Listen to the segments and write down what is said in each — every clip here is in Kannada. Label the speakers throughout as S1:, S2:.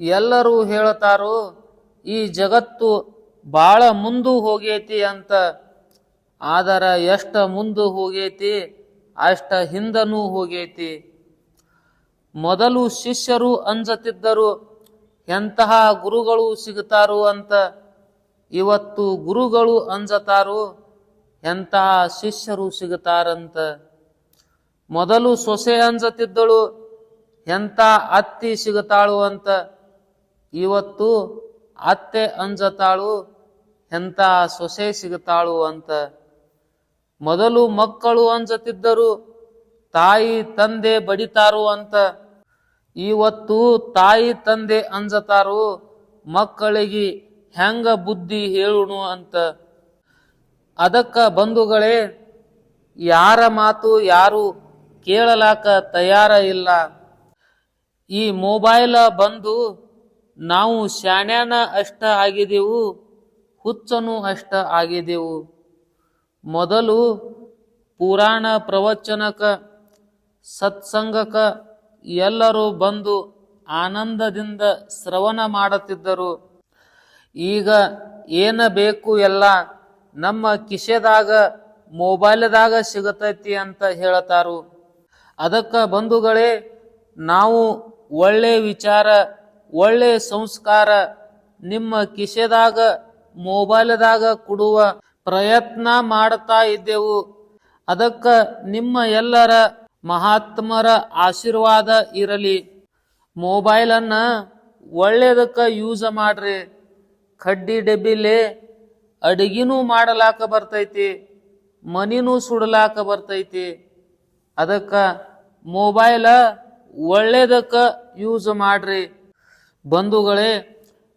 S1: ಎಲ್ಲರೂ ಹೇಳ್ತಾರೋ, ಈ ಜಗತ್ತು ಭಾಳ ಮುಂದು ಹೋಗೈತಿ ಅಂತ. ಆದರ ಎಷ್ಟು ಮುಂದು ಹೋಗೈತಿ, ಅಷ್ಟ ಹಿಂದನೂ ಹೋಗೈತಿ. ಮೊದಲು ಶಿಷ್ಯರು ಅಂಜತಿದ್ದರು, ಎಂತಹ ಗುರುಗಳು ಸಿಗುತ್ತಾರೋ ಅಂತ. ಇವತ್ತು ಗುರುಗಳು ಅಂಜತಾರೋ, ಎಂತಹ ಶಿಷ್ಯರು ಸಿಗುತ್ತಾರಂತ. ಮೊದಲು ಸೊಸೆ ಅಂಜತಿದ್ದಳು, ಎಂಥ ಅತ್ತಿ ಸಿಗುತ್ತಾಳು ಅಂತ. ಇವತ್ತು ಅತ್ತೆ ಅಂಜತಾಳು ಎಂಥ ಸೊಸೆ ಸಿಗತಾಳು ಅಂತ. ಮೊದಲು ಮಕ್ಕಳು ಅಂಜತಿದ್ದರು, ತಾಯಿ ತಂದೆ ಬಡಿತಾರು ಅಂತ. ಇವತ್ತು ತಾಯಿ ತಂದೆ ಅಂಜತಾರು, ಮಕ್ಕಳಿಗೆ ಹೆಂಗ ಬುದ್ಧಿ ಹೇಳುಣು ಅಂತ. ಅದಕ್ಕ ಬಂಧುಗಳೇ, ಯಾರ ಮಾತು ಯಾರು ಕೇಳಲಾಕ ತಯಾರ ಇಲ್ಲ. ಈ ಮೊಬೈಲ ಬಂದು ನಾವು ಶಾಣ್ಯಾನ ಅಷ್ಟ ಆಗಿದೆವು, ಹುಚ್ಚನು ಅಷ್ಟ ಆಗಿದೆವು. ಮೊದಲು ಪುರಾಣ ಪ್ರವಚನಕ, ಸತ್ಸಂಗಕ ಎಲ್ಲರೂ ಬಂದು ಆನಂದದಿಂದ ಶ್ರವಣ ಮಾಡುತ್ತಿದ್ದರು. ಈಗ ಏನ ಬೇಕು ಎಲ್ಲ ನಮ್ಮ ಕಿಶೆದಾಗ, ಮೊಬೈಲ್ದಾಗ ಸಿಗತೈತಿ ಅಂತ ಹೇಳ್ತಾರು. ಅದಕ್ಕ ಬಂಧುಗಳೇ, ನಾವು ಒಳ್ಳೆ ವಿಚಾರ ಒಳ್ಳೆ ಸಂಸ್ಕಾರ ನಿಮ್ಮ ಕಿಶೆದಾಗ ಮೊಬೈಲ್ದಾಗ ಕೊಡುವ ಪ್ರಯತ್ನ ಮಾಡ್ತಾ ಇದ್ದೆವು. ಅದಕ್ಕ ನಿಮ್ಮ ಎಲ್ಲರ ಮಹಾತ್ಮರ ಆಶೀರ್ವಾದ ಇರಲಿ. ಮೊಬೈಲನ್ನು ಒಳ್ಳೇದಕ್ಕ ಯೂಸ್ ಮಾಡ್ರಿ. ಕಡ್ಡಿ ಡಬ್ಬಿಲಿ ಅಡಿಗಿನೂ ಮಾಡಲಾಕ ಬರ್ತೈತಿ, ಮನಿನೂ ಸುಡಲಾಕ ಬರ್ತೈತಿ. ಅದಕ್ಕ ಮೊಬೈಲ ಒಳ್ಳೇದಕ್ಕ ಯೂಸ್ ಮಾಡ್ರಿ. ಬಂಧುಗಳೇ,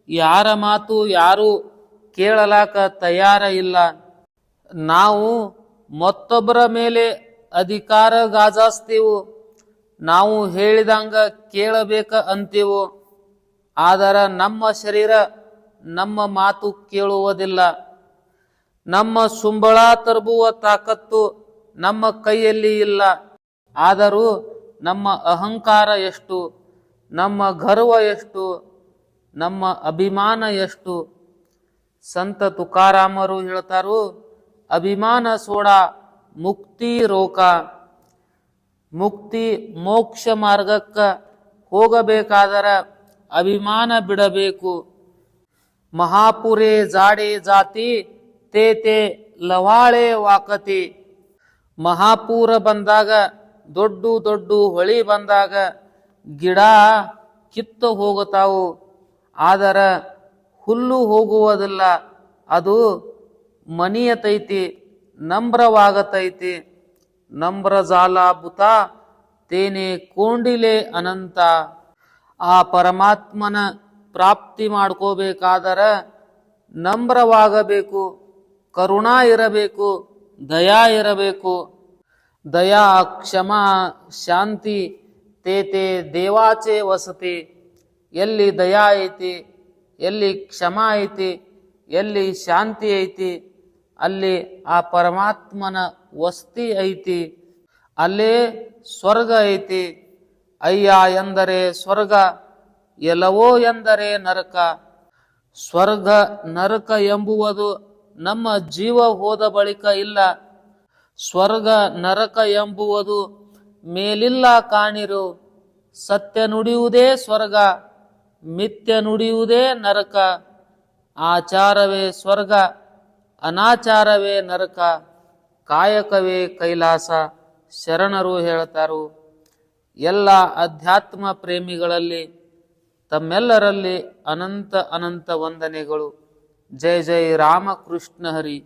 S1: ಯಾರ ಮಾತು ಯಾರು ಕೇಳಲಾಕ ತಯಾರ ಇಲ್ಲ. ನಾವು ಮತ್ತೊಬ್ಬರ ಮೇಲೆ ಅಧಿಕಾರ ಗಾಜಾಸ್ತೀವು. ನಾವು ಹೇಳಿದಂಗ ಕೇಳಬೇಕ ಅಂತೀವು. ಆದರೆ ನಮ್ಮ ಶರೀರ ನಮ್ಮ ಮಾತು ಕೇಳುವುದಿಲ್ಲ. ನಮ್ಮ ಸುಂಬಳ ತರಬುವ ತಾಕತ್ತು ನಮ್ಮ ಕೈಯಲ್ಲಿ ಇಲ್ಲ. ಆದರೂ ನಮ್ಮ ಅಹಂಕಾರ ಎಷ್ಟು? ನಮ್ಮ ಗರ್ವ ಎಷ್ಟು, ನಮ್ಮ ಅಭಿಮಾನ ಎಷ್ಟು? ಸಂತ ತುಕಾರಾಮರು ಹೇಳ್ತಾರು, ಅಭಿಮಾನ ಸೋಡ, ಮುಕ್ತಿ ರೋಕ. ಮುಕ್ತಿ ಮೋಕ್ಷ ಮಾರ್ಗಕ್ಕ ಹೋಗಬೇಕಾದರ ಅಭಿಮಾನ ಬಿಡಬೇಕು. ಮಹಾಪುರೇ ಜಾಡೆ ಜಾತಿ, ತೇ ತೇ ಲವಾಳೆ ವಾಕತಿ. ಮಹಾಪೂರ ಬಂದಾಗ, ದೊಡ್ಡ ದೊಡ್ಡ ಹೊಳಿ ಬಂದಾಗ ಗಿಡ ಕಿತ್ತು ಹೋಗುತ್ತಾವು. ಆದರ ಹುಲ್ಲು ಹೋಗುವುದಿಲ್ಲ. ಅದು ಮನಿಯತೈತಿ ನಮ್ರವಾಗತೈತಿ ನಮ್ರ ಜಾಲ ಬುತ ತೇನೆ ಕೋಂಡಿಲೆ ಅನಂತ. ಆ ಪರಮಾತ್ಮನ ಪ್ರಾಪ್ತಿ ಮಾಡ್ಕೋಬೇಕಾದರ ನಮ್ರವಾಗಬೇಕು ಕರುಣಾ ಇರಬೇಕು, ದಯಾ ಇರಬೇಕು. ದಯಾ, ಕ್ಷಮ, ಶಾಂತಿ ತೇತೆ ದೇವಾಚೆ ವಸತಿ, ಎಲ್ಲಿ ದಯಾ ಐತಿ, ಎಲ್ಲಿ ಕ್ಷಮ ಐತಿ, ಎಲ್ಲಿ ಶಾಂತಿ ಐತಿ, ಅಲ್ಲಿ ಆ ಪರಮಾತ್ಮನ ವಸ್ತಿ ಐತಿ, ಅಲ್ಲೇ ಸ್ವರ್ಗ ಐತಿ. ಅಯ್ಯ ಎಂದರೆ ಸ್ವರ್ಗ, ಎಲ್ಲವೋ ಎಂದರೆ ನರಕ. ಸ್ವರ್ಗ, ನರಕ ಎಂಬುವುದು ನಮ್ಮ ಜೀವ ಹೋದ ಬಳಿಕ ಇಲ್ಲ. ಸ್ವರ್ಗ, ನರಕ ಎಂಬುವುದು ಮೇಲಿಲ್ಲ ಕಾಣಿರು. ಸತ್ಯ ನುಡಿಯುವುದೇ ಸ್ವರ್ಗ, ಮಿಥ್ಯ ನುಡಿಯುವುದೇ ನರಕ. ಆಚಾರವೇ ಸ್ವರ್ಗ, ಅನಾಚಾರವೇ ನರಕ. ಕಾಯಕವೇ ಕೈಲಾಸ, ಶರಣರು ಹೇಳ್ತಾರು. ಎಲ್ಲ ಅಧ್ಯಾತ್ಮ ಪ್ರೇಮಿಗಳಲ್ಲಿ ತಮ್ಮೆಲ್ಲರಲ್ಲಿ ಅನಂತ ಅನಂತ ವಂದನೆಗಳು. ಜೈ ಜೈ ರಾಮಕೃಷ್ಣ ಹರಿ.